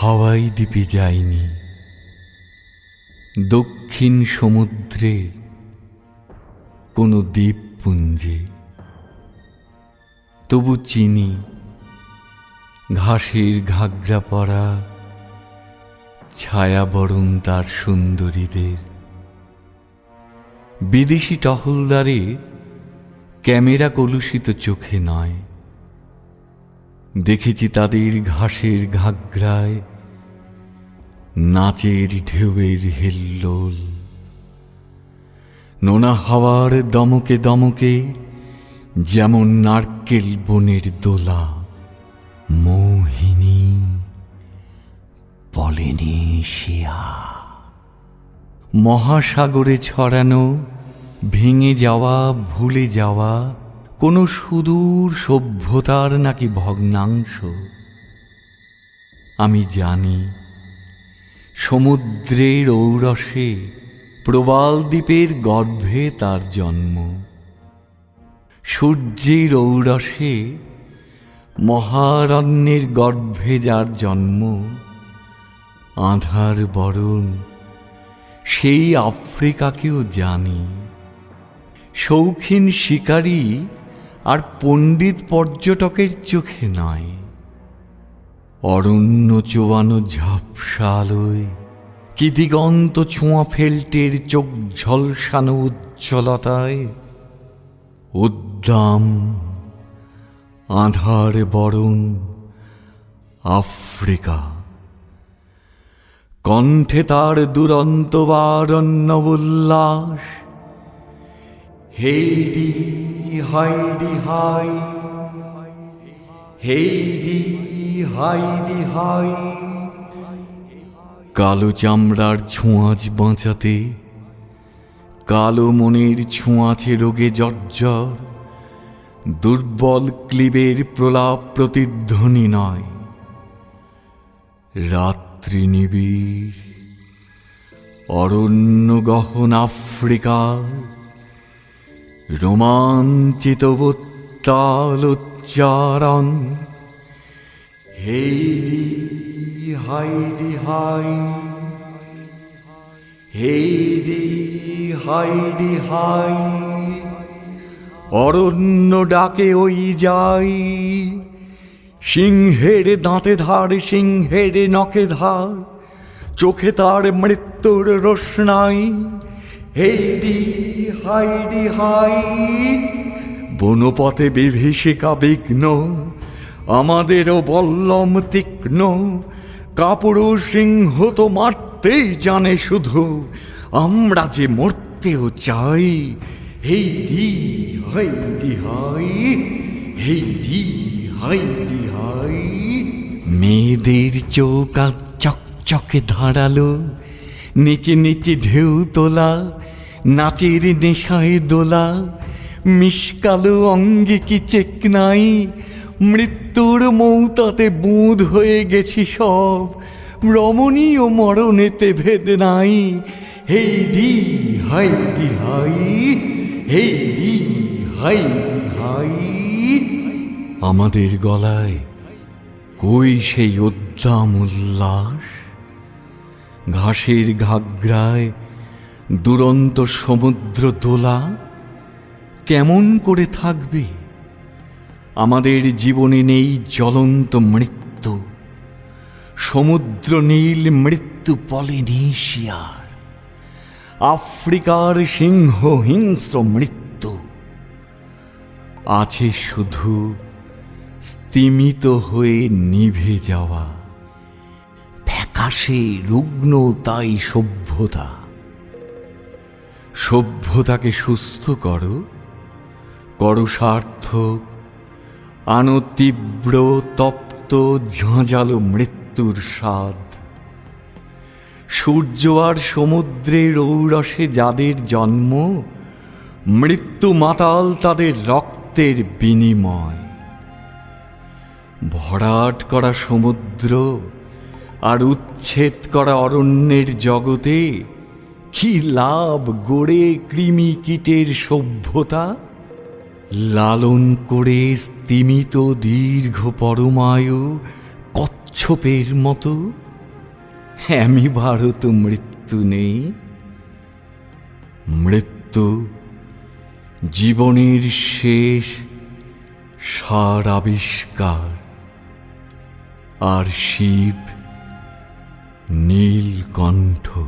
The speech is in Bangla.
হাওয়াই দ্বীপে যাইনি। দক্ষিণ সমুদ্রে কোনো দ্বীপপুঞ্জে। তবু চিনি ঘাসের ঘাগরা পরা ছায়াবরণ তার সুন্দরীদের। বিদেশি টহলদারে ক্যামেরা কলুষিত চোখে নয়। দেখেছি তাদের ঘাসের ঘাগরায় নাচের ঢেউয়ের হেল্লোল। নোনা হাওয়ার দমকে দমকে, যেমন নারকেল বনের দোলা, মোহিনী পলিনেশিয়া মহাসাগরে ছড়ানো, ভেঙে যাওয়া, ভুলে যাওয়া, কোনো সুদূর সভ্যতার নাকি ভগ্নাংশ? আমি জানি সমুদ্রের ঔরসে, প্রবাল দ্বীপের গর্ভে তার জন্ম। সূর্যের ঔরসে, মহারণ্যের গর্ভে যার জন্ম। আধার বরণ, সেই আফ্রিকাকেও জানি। শৌখিন শিকারী আর পণ্ডিত পর্যটকের চোখে নয় অরণ্য চোয়ানো ঝাপসালয়, কি দিগন্ত ছোঁয়া ফেল্টের চোখ ঝলসানো উজ্জ্বলতায়। উদ্দাম, আধার বরণ, আফ্রিকা। কণ্ঠে তার দুরন্ত বারণ্য উল্লাস, হেইডি, হাইডি, হাই, হেইডি। কালো চামড়ার ছোঁয়াচ বাঁচাতে, কালো মনের ছোঁয়াচে রোগে জর্জর দুর্বল ক্লিবের প্রলাপ প্রতিধ্বনি নয়। রাত্রি নিবিড়, অরণ্য গহন আফ্রিকার রোমাঞ্চিত উত্তাল উচ্চারণ। হেইডি হাইডি হাই। হেইডি হাইডি হাই। অরণ্য ডাকে ওই যাই। সিংহের দাঁতে ধার, সিংহের নখে ধার। চোখে তার মৃত্যুর রোশনাই। হেইডি হাইডি হাই। বনপথে বিভীষিকা বিঘ্ন। আমাদেরও বল্লম তীক্ষ্ণ। কাপুরু সিংহ তো মারতেই জানে শুধু। আমরা যে মরতেও চাই হেইডি হাইডি হাই হেইডি হাইডি হাই। মেয়েদের চোখ আর চকচকে ধারালো, নিচে নিচে ঢেউ তোলা, নাচের নেশায় দোলা মিসকালো অঙ্গে কি চেক নাই মৃত্যুর মৌতাতে বুঁদ হয়ে গেছি সব রমণীয় মরণেতে ভেদ নাই হেই ডি হাই হেইডি হাইডি হাই ডি হাই আমাদের গলায় কই সেই উদ্দাম উল্লাস? ঘাসের ঘাগরায় দুরন্ত সমুদ্র দোলা কেমন করে থাকবে? আমাদের জীবনে নেই জ্বলন্ত মৃত্যু। সমুদ্র নীল মৃত্যু পলিনেশিয়ার। আফ্রিকার সিংহ হিংস্র মৃত্যু। আছে শুধু স্তিমিত হয়ে নিভে যাওয়া। ফ্যাকাশে রুগ্ন তাই সভ্যতা। সভ্যতাকে সুস্থ করো। করো সার্থক আনো তীব্র তপ্ত ঝাঁঝালো মৃত্যুর স্বাদ। সূর্য আর সমুদ্রের ঔরসে যাদের জন্ম, মৃত্যু মাতাল তাদের রক্তের বিনিময়। ভরাট করা সমুদ্র আর উচ্ছেদ করা অরণ্যের জগতে কি লাভ গড়ে কৃমি কীটের সভ্যতা? লালন করে স্তিমিত দীর্ঘ পরমায়ু কচ্ছপের মতো। আমি ভারত মৃত্যু নেই। মৃত্যু জীবনের শেষ সার আবিষ্কার। আর শিব নীলকণ্ঠ।